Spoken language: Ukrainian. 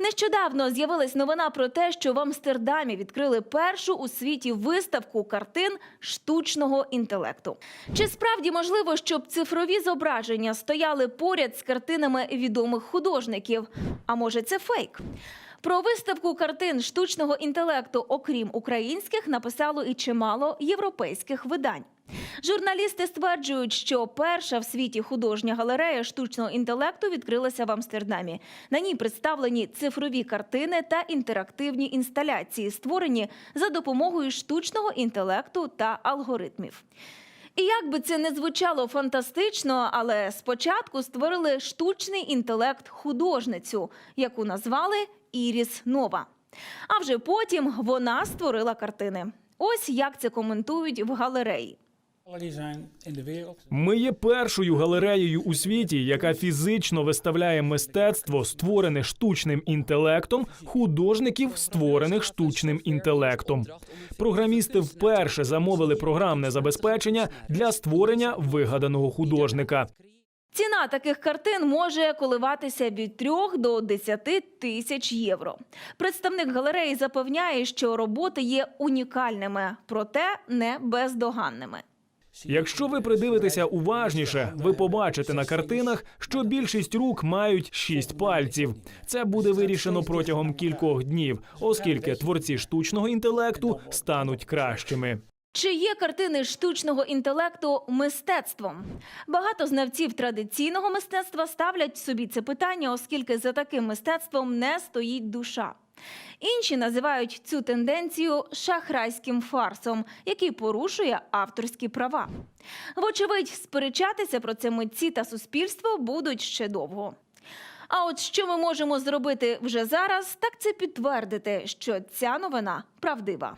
Нещодавно з'явилась новина про те, що в Амстердамі відкрили першу у світі виставку картин штучного інтелекту. Чи справді можливо, щоб цифрові зображення стояли поряд з картинами відомих художників? А може, це фейк? Про виставку картин штучного інтелекту, окрім українських, написало і чимало європейських видань. Журналісти стверджують, що перша в світі художня галерея штучного інтелекту відкрилася в Амстердамі. На ній представлені цифрові картини та інтерактивні інсталяції, створені за допомогою штучного інтелекту та алгоритмів. І як би це не звучало фантастично, але спочатку створили штучний інтелект художницю, яку назвали Іріс Нова. А вже потім вона створила картини. Ось як це коментують в галереї. Ми є першою галереєю у світі, яка фізично виставляє мистецтво, створене штучним інтелектом, художників, створених штучним інтелектом. Програмісти вперше замовили програмне забезпечення для створення вигаданого художника. Ціна таких картин може коливатися від 3 до 10 тисяч євро. Представник галереї запевняє, що роботи є унікальними, проте не бездоганними. Якщо ви придивитеся уважніше, ви побачите на картинах, що більшість рук мають шість пальців. Це буде вирішено протягом кількох днів, оскільки творці штучного інтелекту стануть кращими. Чи є картини штучного інтелекту мистецтвом? Багато знавців традиційного мистецтва ставлять собі це питання, оскільки за таким мистецтвом не стоїть душа. Інші називають цю тенденцію шахрайським фарсом, який порушує авторські права. Вочевидь, сперечатися про це митці та суспільство будуть ще довго. А от що ми можемо зробити вже зараз, так це підтвердити, що ця новина правдива.